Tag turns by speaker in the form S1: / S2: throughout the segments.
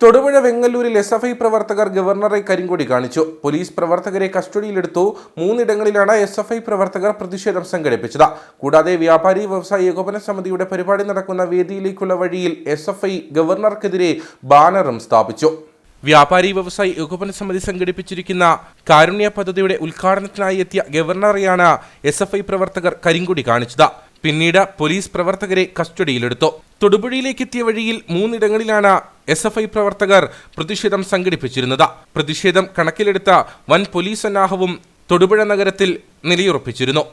S1: തൊടുപുഴ വെങ്ങല്ലൂരിൽ S F I പ്രവർത്തകർ ഗവർണറെ കരിങ്കൊടി കാണിച്ചു. പോലീസ് പ്രവർത്തകരെ കസ്റ്റഡിയിലെടുത്തു. മൂന്നിടങ്ങളിലാണ് എസ് എഫ് ഐ പ്രവർത്തകർ പ്രതിഷേധം സംഘടിപ്പിച്ചത്. കൂടാതെ വ്യാപാരി വ്യവസായ ഏകോപന സമിതിയുടെ പരിപാടി നടക്കുന്ന വേദിയിലേക്കുള്ള വഴിയിൽ എസ് എഫ് ഐ ഗവർണർക്കെതിരെ ബാനറും സ്ഥാപിച്ചു. വ്യാപാരി വ്യവസായി ഏകോപന സമിതി സംഘടിപ്പിച്ചിരിക്കുന്ന കാരുണ്യ പദ്ധതിയുടെ ഉദ്ഘാടനത്തിനായി എത്തിയ ഗവർണറെയാണ് എസ് എഫ് ഐ പ്രവർത്തകർ കരിങ്കൊടി കാണിച്ചത്. പിന്നീട് പോലീസ് പ്രവർത്തകരെ കസ്റ്റഡിയിലെടുത്തു. തൊടുപുഴയിലേക്ക് എത്തിയ വഴിയിൽ മൂന്നിടങ്ങളിലാണ് എസ് എഫ് ഐ പ്രവർത്തകർ പ്രതിഷേധം സംഘടിപ്പിച്ചിരുന്നത്. പ്രതിഷേധം കണക്കിലെടുത്ത വൻ പോലീസ് സന്നാഹവും തൊടുപുഴ നഗരത്തിൽ നിലയുറപ്പിച്ചിരുന്നു.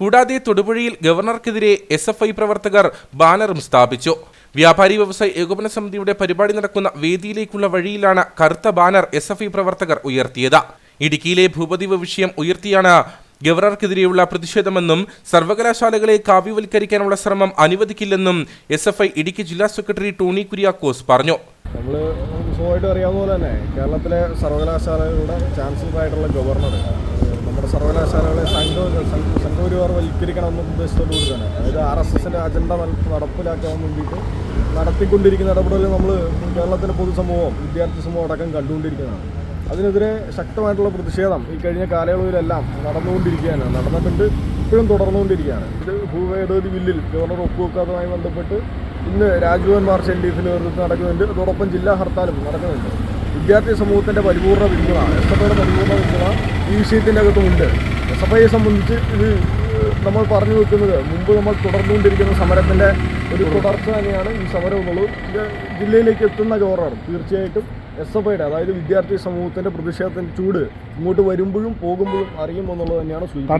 S1: കൂടാതെ തൊടുപുഴയിൽ ഗവർണർക്കെതിരെ എസ് എഫ് ഐ പ്രവർത്തകർ ബാനറും സ്ഥാപിച്ചു. വ്യാപാരി വ്യവസായ ഏകോപന സമിതിയുടെ പരിപാടി നടക്കുന്ന വേദിയിലേക്കുള്ള വഴിയിലാണ് കറുത്ത ബാനർ എസ് എഫ് ഐ പ്രവർത്തകർ ഉയർത്തിയത്. ഇടുക്കിയിലെ ഭൂപതിവ് വിഷയം ഉയർത്തിയാണ് ഗവർണർക്കെതിരെയുള്ള പ്രതിഷേധമെന്നും സർവകലാശാലകളെ കാവ്യവൽക്കരിക്കാനുള്ള ശ്രമം അനുവദിക്കില്ലെന്നും എസ് എഫ് ഐ ഇടുക്കി ജില്ലാ സെക്രട്ടറി ടോണി കുര്യാക്കോസ് പറഞ്ഞു.
S2: നമ്മൾ സുഖമായിട്ട് അറിയാവുന്ന പോലെ തന്നെ കേരളത്തിലെ സർവകലാശാലകളുടെ ചാൻസലറായിട്ടുള്ള ഗവർണർ നമ്മുടെ സർവകലാശാലകളെ സംഘ വൽക്കരിക്കണം സംഘപരിവാർവൽക്കരിക്കണമെന്ന ഉദ്ദേശത്തോടുകൂടി തന്നെ. അതായത് ആർ എസ് എസിന്റെ അജണ്ട നടപ്പിലാക്കാൻ വേണ്ടിയിട്ട് നടത്തിക്കൊണ്ടിരിക്കുന്ന ഇടപെടൽ നമ്മൾ കേരളത്തിലെ പൊതുസമൂഹം വിദ്യാർത്ഥി സമൂഹം അടക്കം കണ്ടുകൊണ്ടിരിക്കുന്നതാണ് അതിനെതിരെ ശക്തമായിട്ടുള്ള പ്രതിഷേധം ഈ കഴിഞ്ഞ കാലയളവിലെല്ലാം നടന്നുകൊണ്ടിരിക്കുകയാണ്. നടന്നിട്ടുണ്ട് ഇപ്പോഴും തുടർന്നുകൊണ്ടിരിക്കുകയാണ്. ഇത് ഭൂഭേദഗതി ബില്ലിൽ ഗവർണർ ഒപ്പുവെക്കാത്തതുമായി ബന്ധപ്പെട്ട് ഇന്ന് രാജ്ഭവൻ ഡി എഫിന്റെ നേതൃത്വത്തിൽ നടക്കുന്നുണ്ട്. അതോടൊപ്പം ജില്ലാ ഹർത്താലും നടക്കുന്നുണ്ട്. വിദ്യാർത്ഥി സമൂഹത്തിന്റെ പരിപൂർണ പിന്തുണ എസ് എഫ് ഐയുടെ പരിപൂർണ പിന്തുണ ഈ വിഷയത്തിന്റെ അകത്തുമുണ്ട്. എസ് എഫ് ഐയെ സംബന്ധിച്ച് ഇത് നമ്മൾ പറഞ്ഞു വെക്കുന്നത് മുമ്പ് നമ്മൾ തുടർന്നുകൊണ്ടിരിക്കുന്ന സമരത്തിന്റെ ഒരു തുടർച്ച തന്നെയാണ് ഈ സമരം എന്നുള്ളത് ഇത് ജില്ലയിലേക്ക് എത്തുന്ന ഗവർണർ തീർച്ചയായിട്ടും എസ് എഫ് ഐയുടെ അതായത് വിദ്യാർത്ഥി സമൂഹത്തിന്റെ പ്രതിഷേധത്തിന്റെ ചൂട് ഇങ്ങോട്ട് വരുമ്പോഴും പോകുമ്പോഴും അറിയും എന്നുള്ളത് തന്നെയാണ് സൂചിപ്പിക്കുന്നത്.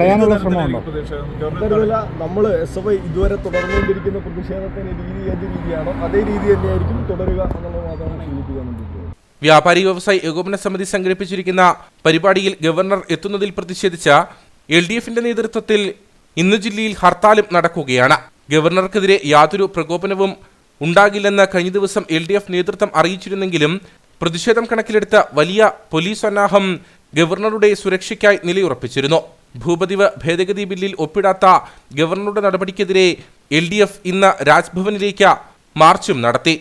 S2: നമ്മൾ എസ് എഫ് ഐ ഇതുവരെ തുടർന്നുകൊണ്ടിരിക്കുന്ന പ്രതിഷേധത്തിന്റെ രീതി ഏത് രീതിയാണോ അതേ രീതി തന്നെയായിരിക്കും തുടരുക എന്നുള്ളത് മാത്രമാണ് സൂചിപ്പിക്കാൻ വേണ്ടിയിട്ടുള്ളത്.
S1: വ്യാപാരി വ്യവസായി ഏകോപന സമിതി സംഘടിപ്പിച്ചിരിക്കുന്ന പരിപാടിയിൽ ഗവർണർ എത്തുന്നതിൽ പ്രതിഷേധിച്ച എൽ ഡി എഫിന്റെ നേതൃത്വത്തിൽ ഇന്ന് ജില്ലയിൽ ഹർത്താലും നടക്കുകയാണ്. ഗവർണർക്കെതിരെ യാതൊരു പ്രകോപനവും ഉണ്ടാകില്ലെന്ന് കഴിഞ്ഞ ദിവസം എൽ ഡി എഫ് നേതൃത്വം അറിയിച്ചിരുന്നെങ്കിലും പ്രതിഷേധം കണക്കിലെടുത്ത വലിയ പോലീസ് സന്നാഹം ഗവർണറുടെ സുരക്ഷയ്ക്കായി നിലയുറപ്പിച്ചിരുന്നു. ഭൂപതിവ് ഭേദഗതി ബില്ലിൽ ഒപ്പിടാത്ത ഗവർണറുടെ നടപടിക്കെതിരെ എൽ ഇന്ന് രാജ്ഭവനിലേക്ക് മാർച്ചും നടത്തി.